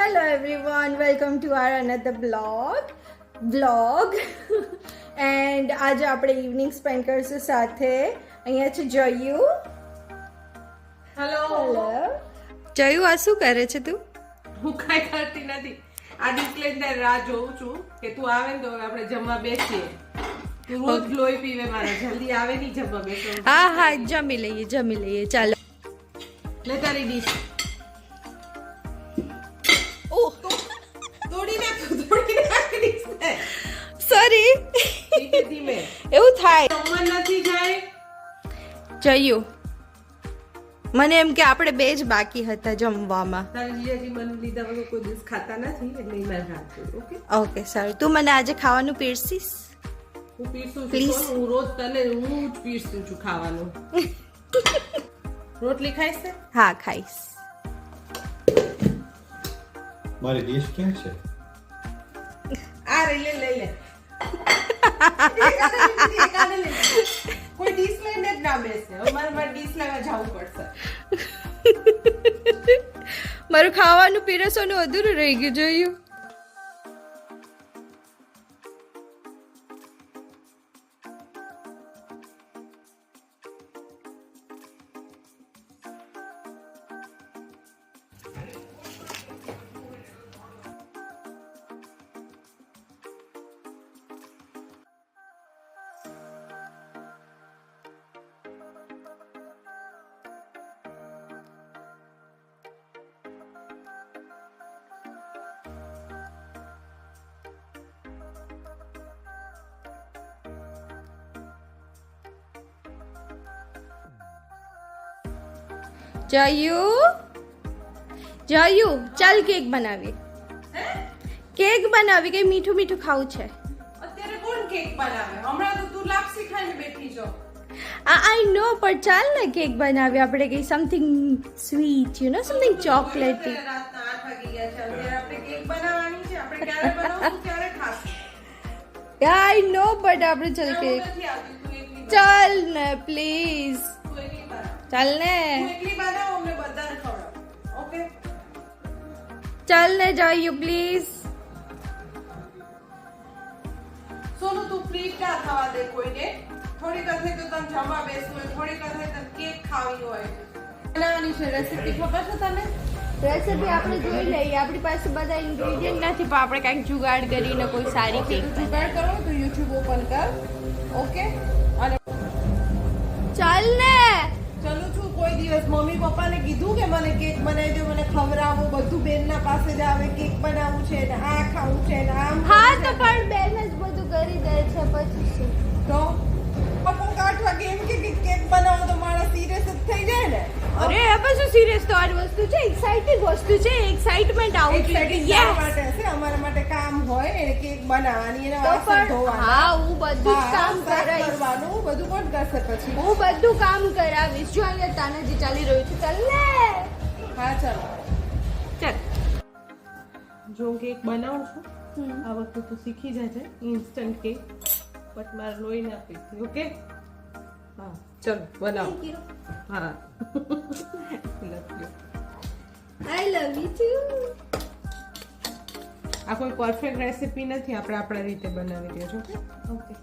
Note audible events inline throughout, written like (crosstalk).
Hello everyone, welcome to our another blog. Vlog. (laughs) And આજે આપણે evening spend કરશું સાથે અહીંયા છે જયું હેલો હેલો જયું આ શું કરે છે તું? હું કાંઈ કરતી નથી. આ ડિસ્પ્લે રાહ જોઉં છું કે તું આવે ને તો આપણે જમવા બેસીએ. તું રોજ લોહી પીવે મારે. જલ્દી આવે નહીં જમવા બેસો હા હા જમી લઈએ જમી લઈએ. ચાલો. લે તારી ડીશ સોરી એવું થાય. નથી જાય. જયું. મને એમ કે આપણે બે જ બાકી હતા જમવામાં. તારી જીજાજી મને લીધા વગર કોઈ દિવસ ખાતા નથી એટલે ઈ મારે રાખવું ઓકે? ઓકે સારું તું મને આજે ખાવાનું પીરસીશ હું પીરસું છું Please. કોણ? હું રોજ તને હું જ પીરસું છું ખાવાનું. (laughs) રોટલી ખાઈશ હા ખાઈશ. મારી ડિશ ક્યાં છે? આ રહી લે લઈ લે ના મારું ખાવાનું પીરસવાનું અધૂરું રહી ગયું જોયું જયું? જયું ચાલ કેક બનાવીએ. કેક બનાવી કે મીઠું મીઠું ખાવું છે? અત્યારે કોણ કેક બનાવે? હમણાં તો તું લાપસી ખાઈને બેઠી છો. આ આઈ નો પણ ચાલ ને કેક બનાવીએ. આપણે કઈ something sweet you know something chocolatey રાતના આઠ વાગી ગયા છે. અત્યારે આપણે કેક બનાવવાની છે. આપણે ક્યારે બનાવશું ક્યારે ખાશું? આઈ નો બટ આપણે ચાલ કેક બનાવ. ચાલ ને પ્લીઝ બનાવ. ચાલ ને. ચાલ ને જયું પ્લીઝ સોનું તું ફ્રી ના થવા દે કોઈને? થોડી કથે તો તને જમવા બેસવું હોય થોડી કથે તને કેક ખાવી હોય. બનાવવાની છે રેસીપી ખબર છે તને? રેસીપી આપણે જોઈ લઈએ આપણી પાસે બધા ઇન્ગ્રેડિયન્ટ નથી પણ આપણે કંઈક જુગાડ કરીને કોઈ સારી કેક જુગાડ કરો તો યુટ્યુબ ઓપન કર. ઓકે? અને ચાલ ને. દિવસ મમ્મી પપ્પાને કીધું કે મને કેક બનાવી દો મને ખવડાવો બધું બેનના પાસે જ આવે કેક બનાવવું છે ને આ ખાવું છે ને આમ હા તો પણ બેન જ બધું કરી દે છે પછી શું? તો? પપ્પા કાઠ વાગે એમ કે કેક બનાવો તો મારા સિરિયસ જ થઈ જાય ને. અરે એ પછી સિરિયસ તો આ વસ્તુ છે? એક્સાઇટિંગ વસ્તુ છે એક્સાઇટમેન્ટ આવું જોઈએ. યસ માટે હશે અમારા માટે કામ હોય ને કેક બનાવવાની એને વાસણ ધોવાના. હા હું બધું કામ કરાવીશ કરવાનું બધું કરશે પછી. હું બધું કામ કરાવીશ. જો અહીંયા તાનાજી ચાલી રહ્યું છે ચાલ ને હા ચાલો. ચાલ. જો કેક બનાવું છું આ વખતે તું શીખી જજે ઇન્સ્ટન્ટ કેક બટ મારે લોહી ના પીતી ઓકે હા ચલો બનાવો. હા. Love you I love you too આ કોઈ પરફેક્ટ રેસીપી નથી આપણે આપણા રીતે બનાવી દેજો છો ઓકે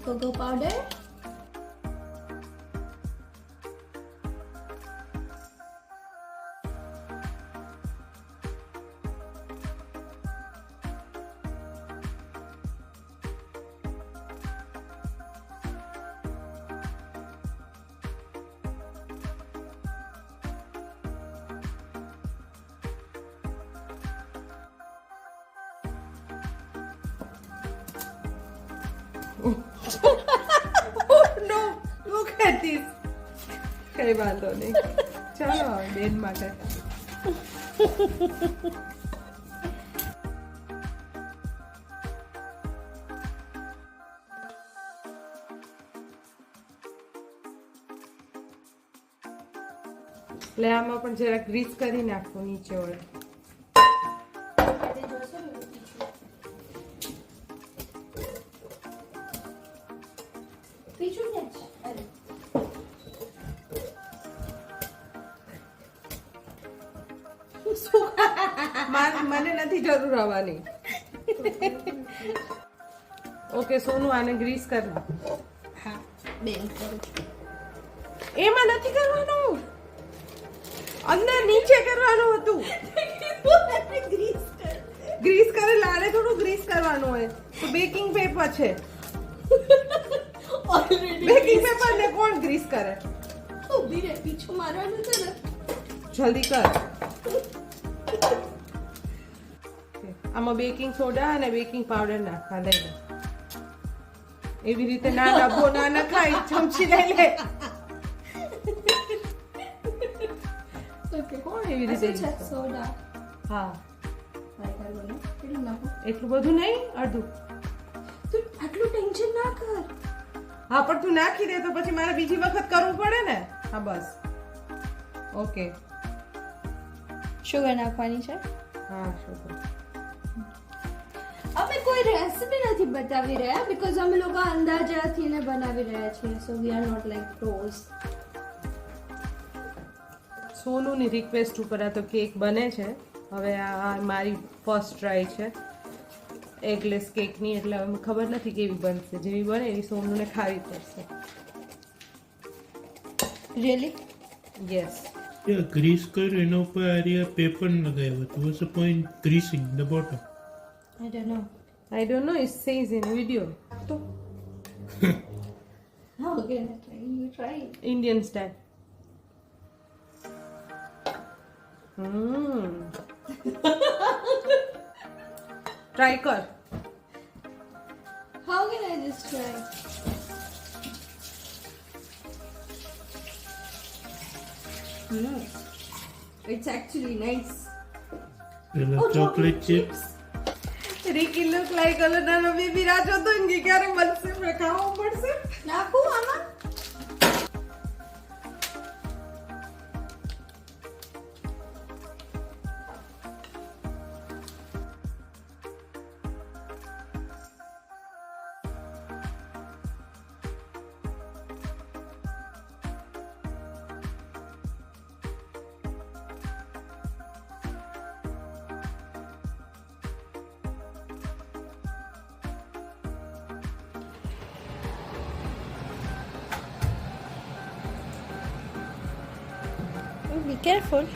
આ છે કોકો પાવડર નો look at this. કઈ વાંધો નહીં. ચાલો, બેન માટે. એટલે આમાં પણ જરાક ગ્રીસ કરી નાખવું નીચે વળે. જ. અરે મને નથી જરૂર આવવાની. ઓકે સોનું આને ગ્રીસ કર હા બેન એમાં નથી કરવાનું. અંદર નીચે કરવાનું હતું. ગ્રીસ કર ગ્રીસ કરેલા આને થોડું ગ્રીસ કરવાનું હોય. તો બેકિંગ પેપર છે. ઓલરેડી બેકિંગ પેપર ને કોણ ગ્રીસ કરે? ઊભી રહે પીછું મારવાનું છે ને. જલ્દી કર. આમાં બેકિંગ સોડા અને બેકિંગ પાવડર નાખવા લઈ લે એવી રીતે ના ડબ્બો ના નખાય ચમચી લઈ લે. કોણ એવી રીતે છે? use કરે? સોડા. હા. એટલું બધું નહીં? અડધું? તું આટલું ટેન્શન ના કર. હા પણ તું નાખી દે તો પછી મારે બીજી વખત કરવું પડે ને? હા બસ. ઓકે શુગર નાખવાની છે? હા શુગર અમે કોઈ રેસીપી નથી બતાવી રહ્યા બીકોઝ અમે લોકો અંદાજાથી ને બનાવી રહ્યા છીએ. So we are not like pros સોનુની request ઉપર આ તો કેક બને છે. હવે આ મારી ફર્સ્ટ ટ્રાય છે. એગલેસ કેકની એટલે હવે ખબર નથી કેવી બનશે. જેવી બને એવી સોનુને ખાવી પડશે. રિયલી યસ ગ્રીસ કર્યું એના ઉપર આ પેપર લગાવ્યું હતું. Was a point greasing the bottom I don't know I don't know it says in video તો? હા okay try you try Indian style hmm try કર how can I just try Hmm. It's actually nice. પેલા chocolate chips Ricky look like ઓલો નાનો baby રાહ જોતો ને કે ક્યારે બનશે મેં ખાવું પડશે નાખું આમાં Be careful.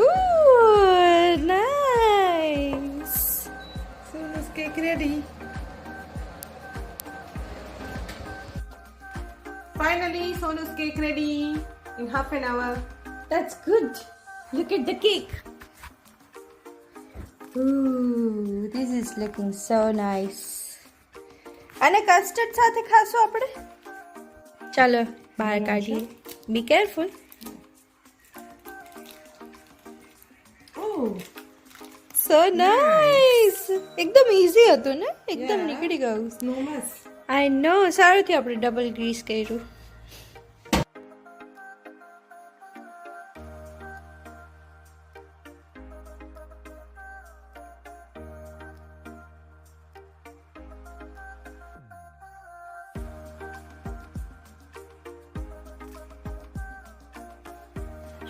Ooh, nice. Sonu's cake ready. Finally, Sonu's cake ready in half an hour. That's good. Look at the cake. Ooh, this is looking so nice. અને કસ્ટર્ડ સાથે ખાશું આપણે ચાલો બહાર કાઢીએ બી કેરફુલ સો નાઇસ એકદમ easy હતું ને? એકદમ નીકળી ગયું. Snowmas. આઈ નો સારું થયું આપણે ડબલ ગ્રીસ કર્યું.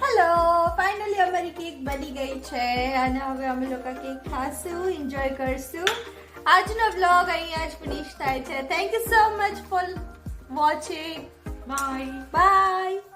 હેલો ફાઇનલી અમારી બની ગઈ છે અને હવે અમે લોકો કેક ખાશું એન્જોય કરશું. આજનો બ્લોગ અહીંયા જ ફિનિશ થાય છે. Thank you so much for watching bye bye